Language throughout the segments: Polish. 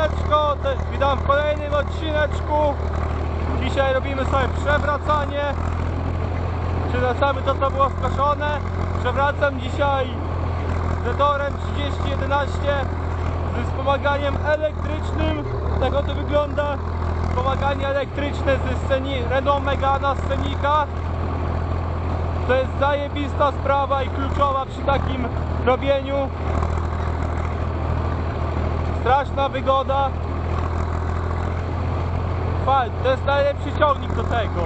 Siemaneczko, witam w kolejnym odcineczku. Dzisiaj robimy sobie przewracanie. Przewracamy to, co było skoszone. Przewracam dzisiaj Zetorem 3011 ze wspomaganiem elektrycznym. Tak oto wygląda. Wspomaganie elektryczne ze sceni Renault Megana Scenika. To jest zajebista sprawa i kluczowa przy takim robieniu. Straszna wygoda. Fajnie, to jest najlepszy ciągnik do tego.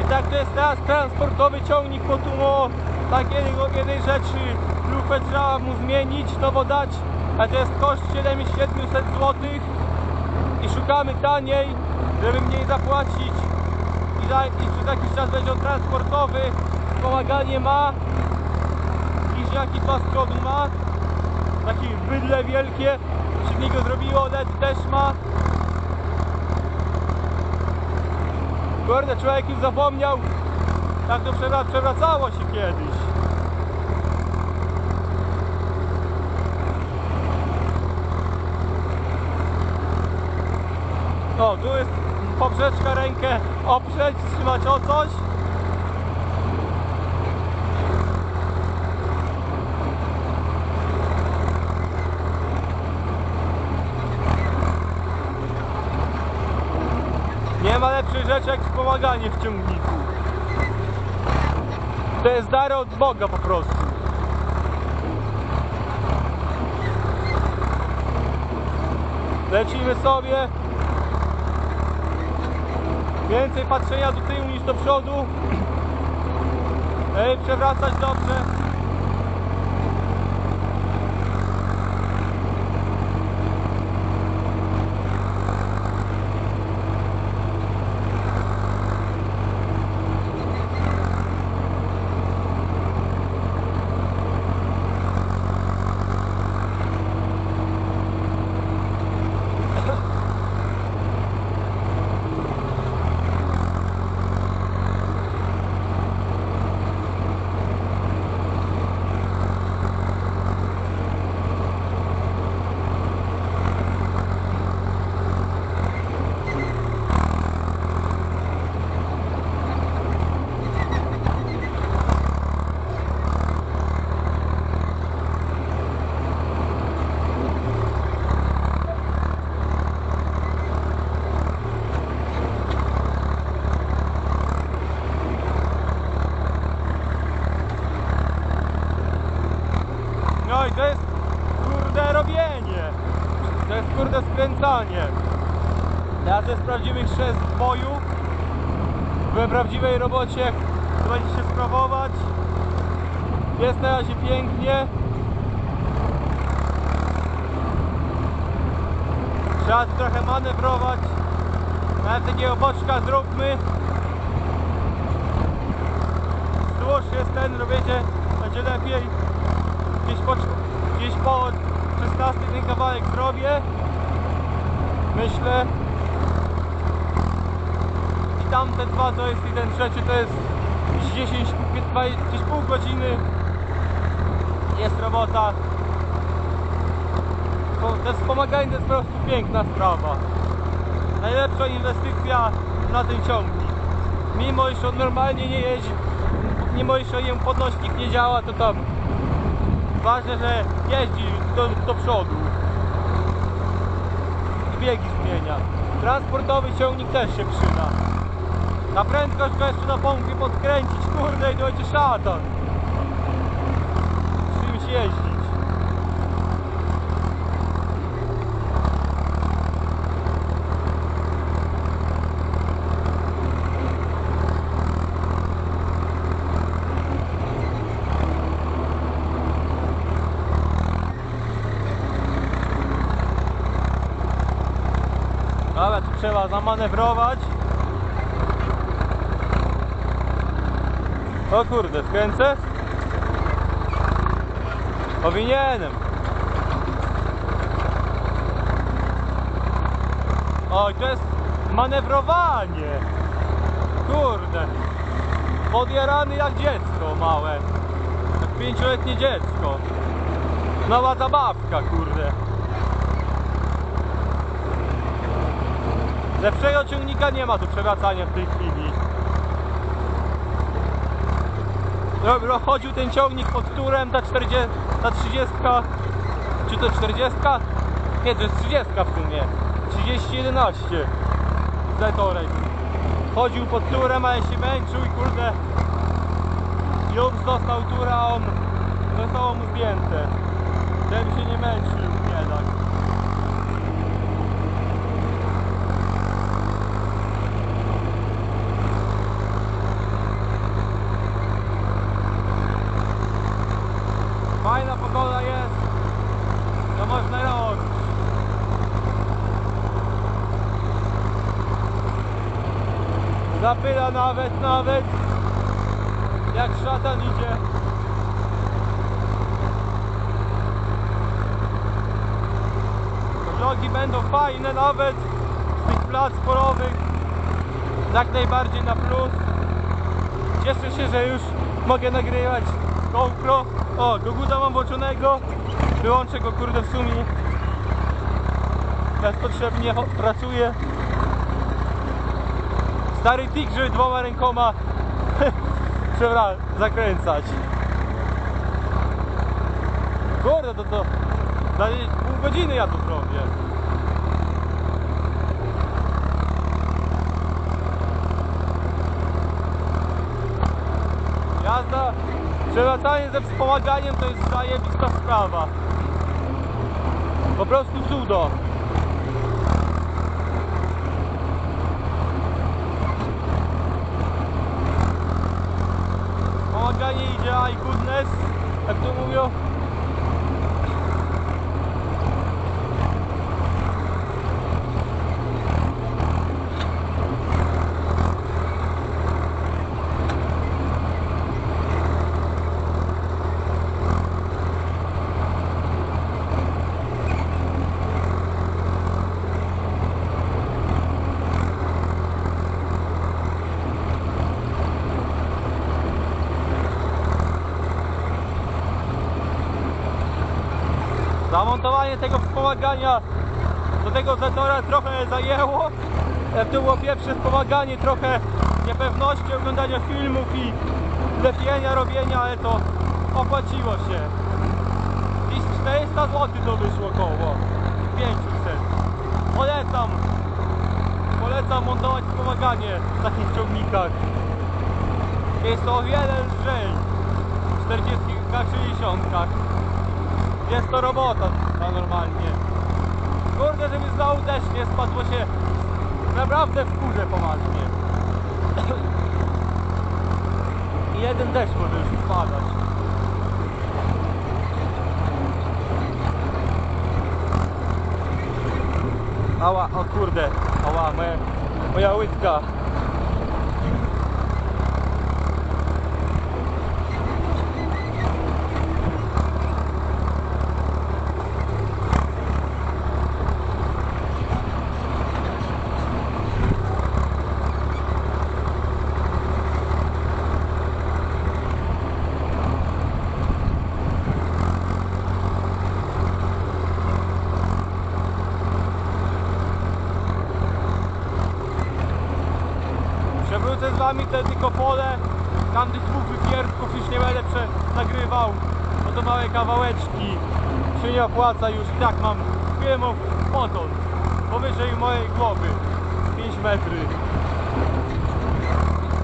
I tak to jest teraz transportowy ciągnik po tumo. Tak jednej, jednej rzeczy lufę trzeba mu zmienić, nowo dać, a to jest koszt 7700 zł i szukamy taniej, żeby mniej zapłacić i, za, i przez jakiś czas będzie on transportowy, wspomaganie ma bliźniaki dwa z przodu ma? Takie bydle wielkie. Silnik go zrobiło, LED też ma. Kurde człowiek już zapomniał. Jak to przewra przewracało się kiedyś. O tu jest poprzeczka rękę oprzeć, trzymać o coś Lepszej rzeczy jak wspomaganie w ciągniku. To jest dar od Boga po prostu. Lecimy sobie. Więcej patrzenia do tyłu niż do przodu. Ej, przewracać dobrze. No i to jest kurde robienie. To jest kurde skręcanie. Teraz jest prawdziwy chrzest w boju. We prawdziwej robocie to będzie się sprawować. Jest na razie pięknie. Trzeba trochę manewrować. Nawet takiego boczka zróbmy. Wzdłuż jest ten, robicie, będzie lepiej gdzieś po, po 16 ten kawałek zrobię. Myślę. I tamte dwa to jest i ten trzeci to jest gdzieś 10 15, gdzieś pół godziny. Jest robota. To- wspomaganie to jest po prostu piękna sprawa. Najlepsza inwestycja na ten ciągnik mimo iż on normalnie nie jeździ mimo iż jem podnośnik nie działa to tam Ważne, że jeździ do, do przodu i biegi zmienia. Transportowy ciągnik też się przyda. Na prędkość go na pompie podkręcić, kurde i dojdzie szatan. Czymś jeździć. Ale tu trzeba zamanewrować. O kurde, skręcę? Powinienem. Oj, to jest manewrowanie. Kurde. Podjarany jak dziecko małe. Jak pięcioletnie dziecko. Nowa zabawka, kurde. Lepszego ciągnika nie ma do przewracania w tej chwili. Ro- Chodził ten ciągnik pod turem, ta 40, ta 30, czy to 40? Nie, to jest 30 w sumie. 3011 Zetorek. Chodził pod turem, ale się męczył i kurde Jobs dostał tura, on zostało mu zdjęte. Ten się nie męczył, biedak. Fajna pogoda jest, to można robić. Zapyla nawet, nawet jak szatan idzie. Vlogi będą fajne nawet z tych plac polowych. Jak najbardziej na plus. Cieszę się, że już mogę nagrywać GoPro. O, Goguda mam włączonego. Wyłączę go kurde w sumie. Jak potrzebnie cho- pracuje. Stary tik, żeby dwoma rękoma przewra- zakręcać. Kurde, to to za pół godziny ja tu robię. Jazda, przewracanie ze wspomaganiem to jest zajebista sprawa. Po prostu cudo. Pomaganie idzie, i goodness, jak Zamontowanie tego wspomagania do tego Zetora trochę zajęło. E, To było pierwsze wspomaganie, trochę niepewności oglądania filmów i lepienia, robienia, ale to opłaciło się. Dziś 400 zł to wyszło koło 500. Polecam. Polecam montować wspomaganie w takich ciągnikach. Jest to o wiele lżej w 40 60 jest to robota ta normalnie. Kurde, żeby znowu deszcz nie się naprawdę wkurzę poważnie. I jeden deszcz może już spadać. Ała, o kurde, ała, moja, moja łydka. Przewrócę z wami te tylko pole. Tam tych dwóch wypierdków już nie będę nagrywał. Bo to małe kawałeczki. Się nie opłaca już. I tak mam filmów potąd. Powyżej mojej głowy. 5 metry.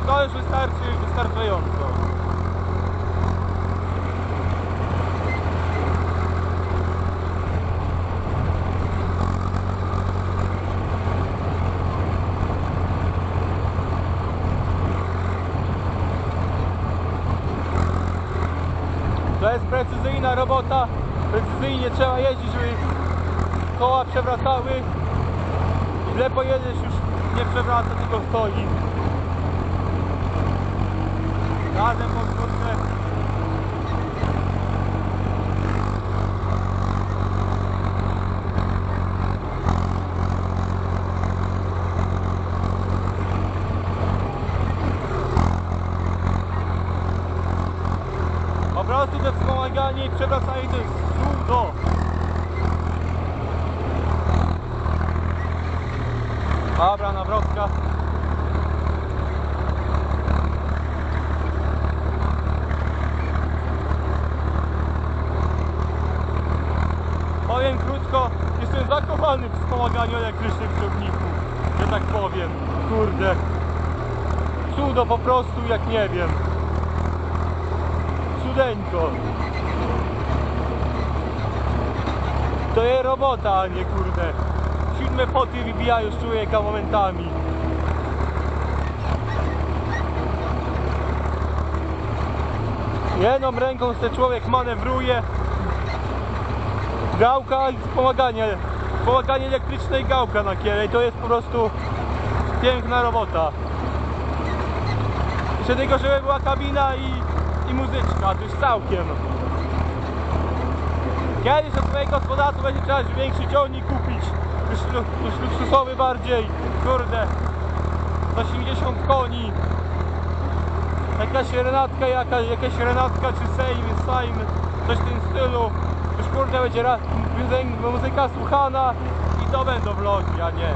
To już wystarczy wystarczająco. To jest precyzyjna robota. Precyzyjnie trzeba jeździć, żeby koła przewracały. Źle pojedziesz już nie przewraca, tylko stoi. Razem podwórce. Po prostu to wspomaganie i przewracanie to jest cudo. Dobra, nawrotka. Powiem krótko, jestem zakochany w wspomaganiu elektrycznym w ciągniku, Kurde. Cudo po prostu, jak nie wiem. Cudeńko. To jest robota, a nie kurde. Siódme poty wybijają z człowieka momentami. Jedną ręką se człowiek manewruje. Gałka i wspomaganie. Wspomaganie elektryczne i gałka na kiele. I to jest po prostu piękna robota. Jeszcze tylko, żeby była kabina i, i muzyczka. To już całkiem. Kiedyś do swojego gospodarstwa będzie trzeba większy ciągnik kupić. Już, lu- już luksusowy bardziej. Kurde. 180 koni. Jakaś renatka, jakaś, jakaś renatka czy sejm, sajm, coś w tym stylu. Już kurde będzie ra- muzyka, muzyka słuchana i to będą vlogi, a nie.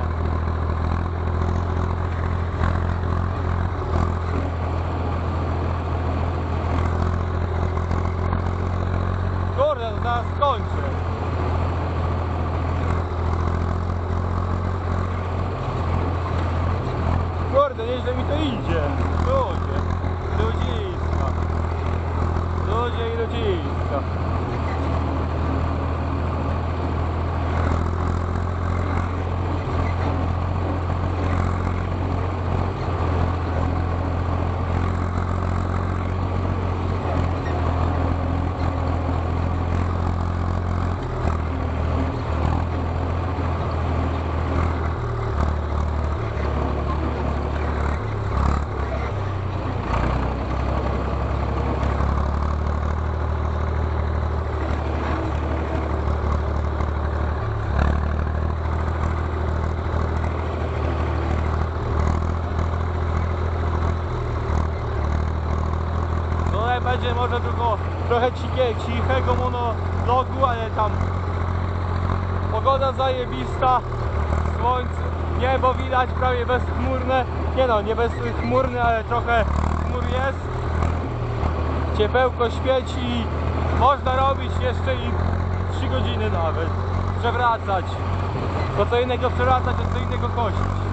Kurde, to zaraz skończę. Kurde, nieźle mi to idzie. Ludzie, ludziska. Ludzie i ludziska. Tutaj będzie może tylko trochę ciche, cichego monologu, ale tam pogoda zajebista, słońce, niebo widać prawie bezchmurne, nie no, nie bezchmurne, ale trochę chmur jest, ciepełko świeci, można robić jeszcze i 3 godziny nawet, przewracać, bo co innego przewracać, a co innego kosić.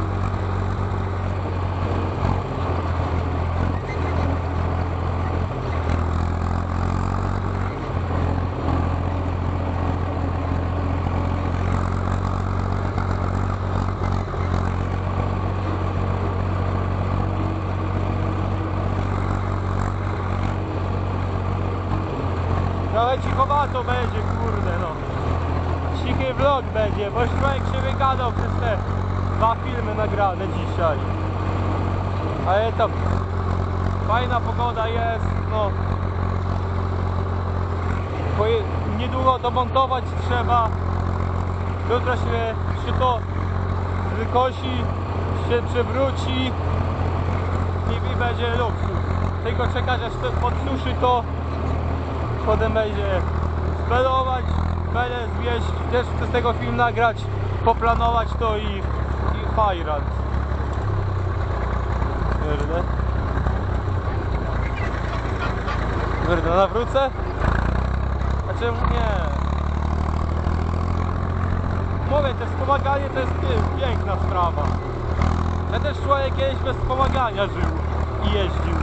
Trochę cichowato będzie, kurde no. Cichy vlog będzie, bo już wygadał przez te dwa filmy nagrane dzisiaj. Ale to fajna pogoda jest, no. Poje, niedługo to montować trzeba. Jutro się, się to wykosi, się przewróci i, i będzie luksus. Tylko czekać aż to podsuszy to Potem będzie spelować, belę zwieść, też chcę z tego film nagrać, poplanować to i, i fajrant. Kurde. Kurde, nawrócę? A czemu nie? Mówię, to wspomaganie to jest piękna sprawa. Ja też człowiek kiedyś bez wspomagania żył i jeździł.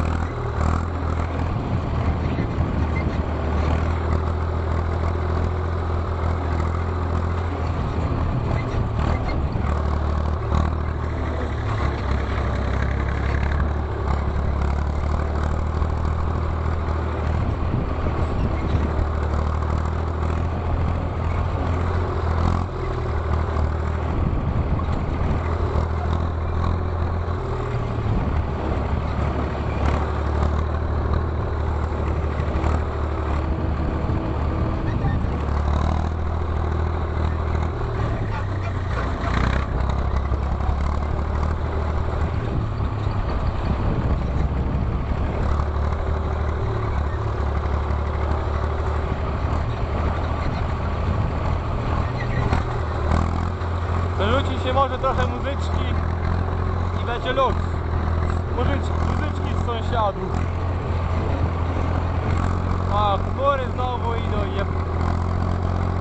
Dorzuci się może trochę muzyczki, Muzyczki, muzyczki z sąsiadów. A chmury znowu idą je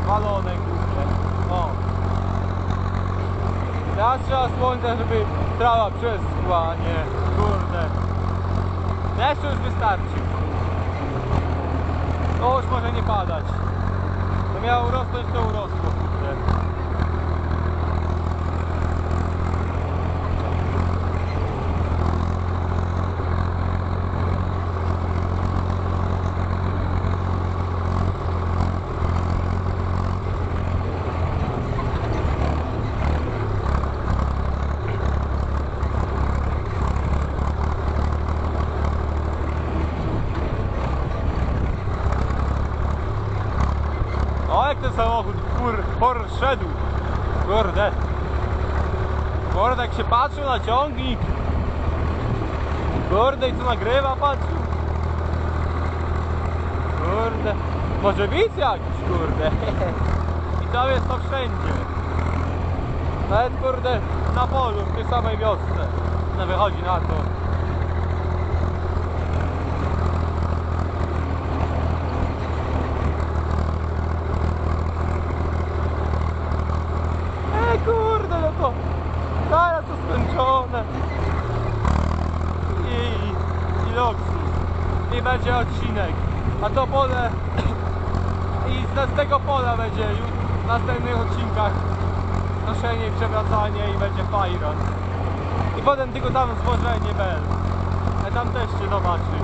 walone głupie. O. Teraz trzeba słońca, żeby trawa przeschła, a nie kurde. Deszczu już wystarczy. To już może nie padać. To miało rosnąć, to urosło. Kurde. O, jak ten samochód kur, szedł. Kurde. Kurde, jak się patrzył na ciągnik. Kurde, i tu nagrywa, patrzył. Kurde. Może widz jakiś, kurde. I to jest to wszędzie. Nawet, kurde, na polu, w tej samej wiosce. No wychodzi na to. E kurde, no to zaraz to skończone. I, i luksus. I będzie odcinek. A to pole i z, tego pola będzie już w następnych odcinkach noszenie i przewracanie i będzie fajron. I potem tylko tam zwożenie bel. A tam też się zobaczy.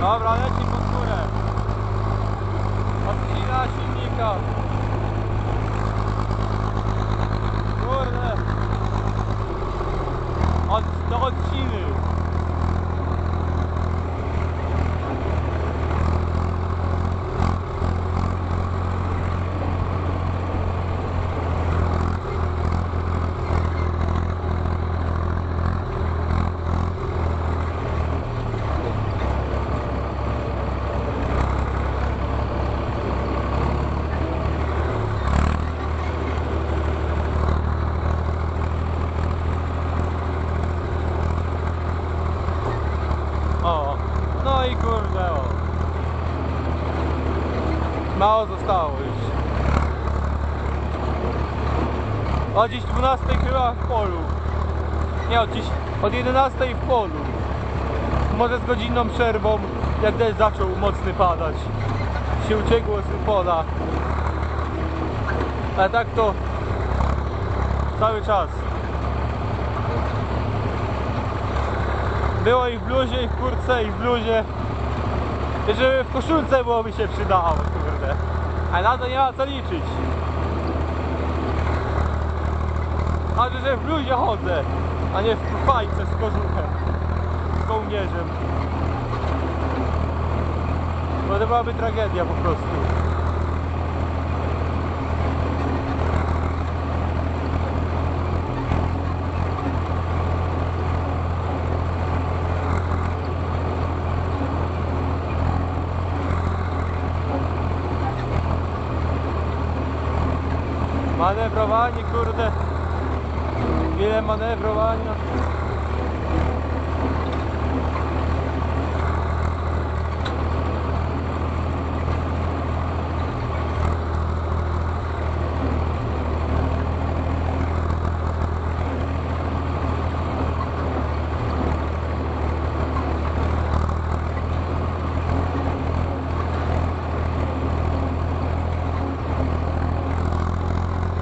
Dobra, leci pod górę. Odcina silnika. Kurde. Od, do odciny. O, no i kurde o. Mało zostało już. O dziś 12 chyba w polu. Nie, od dziś od 11 w polu. Może z godzinną przerwą, jak deszcz zaczął mocny padać. Się uciekło z pola. Ale tak to cały czas. Było i w bluzie, i w kurtce, i w bluzie. I żeby w koszulce byłoby się przydało, Ale na to nie ma co liczyć. A że w bluzie chodzę, a nie w fajce z kożuchem. Z kołnierzem. Bo to byłaby tragedia po prostu. Manewrowanie, kurde. Wiele manewrowania.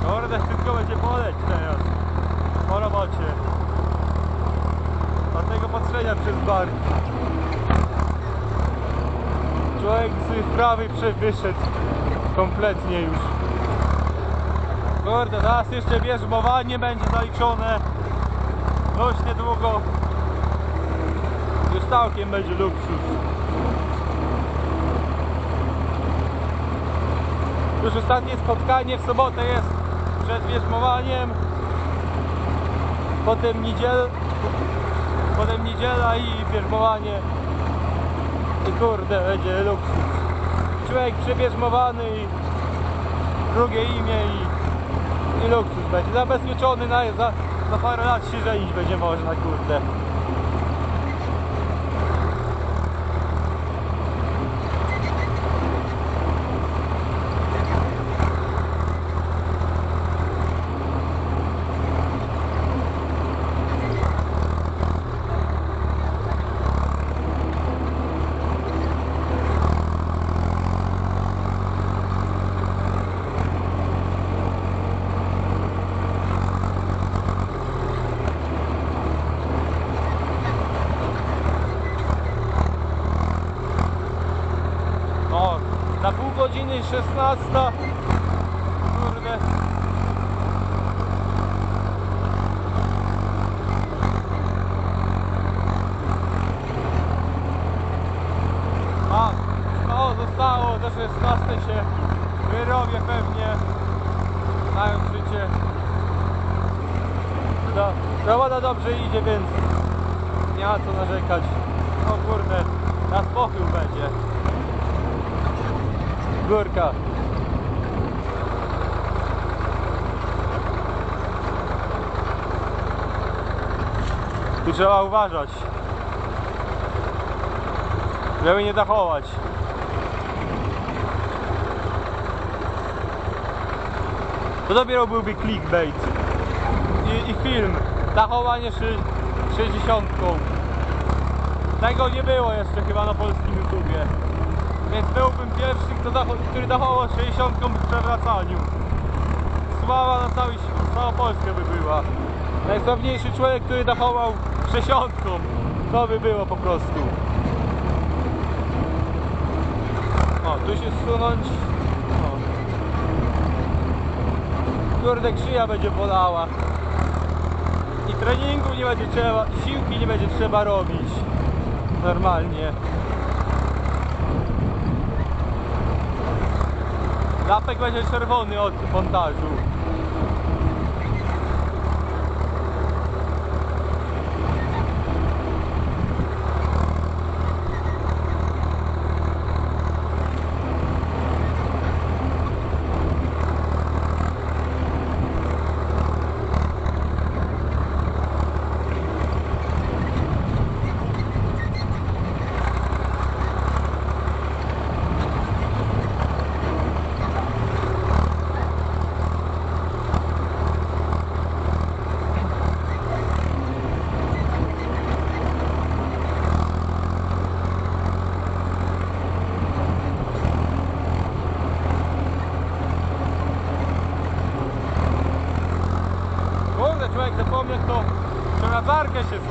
Kurde, wszystko będzie boleć teraz. Po robocie. Od tego patrzenia przez barki. Człowiek z prawy wyszedł kompletnie już. Kurde, teraz jeszcze bierzmowanie będzie zaliczone. Dość niedługo. Już całkiem będzie luksus. Już ostatnie spotkanie w sobotę jest przed wierzmowaniem. Potem niedziel, potem niedziela i wierzmowanie. I kurde, będzie luksus. Człowiek przebierzmowany i drugie imię i, i luksus będzie. Zabezpieczony na, za, za parę lat się żenić będzie można, kurde. O, za pół godziny 16. Kurde. A, no zostało do 16 się wyrobię pewnie. Mając życie. No, zawoda dobrze idzie, więc nie ma co narzekać. O kurde, na pochył będzie. Górka. Tu trzeba uważać. Żeby nie dachować. To dopiero byłby clickbait. I, i film. Dachowanie szy- 60. Tego nie było jeszcze chyba na polskim YouTubie. Więc byłbym pierwszy, kto dacho, który dachował 60 w przewracaniu. Sława na cały, całą Polskę by była. Najsławniejszy człowiek, który dachował 60 To by było po prostu. O, tu się zsunąć. O. Kurde, krzyja będzie bolała. I treningu nie będzie trzeba, siłki nie będzie trzeba robić. Normalnie. Lapek będzie czerwony od montażu.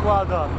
squadra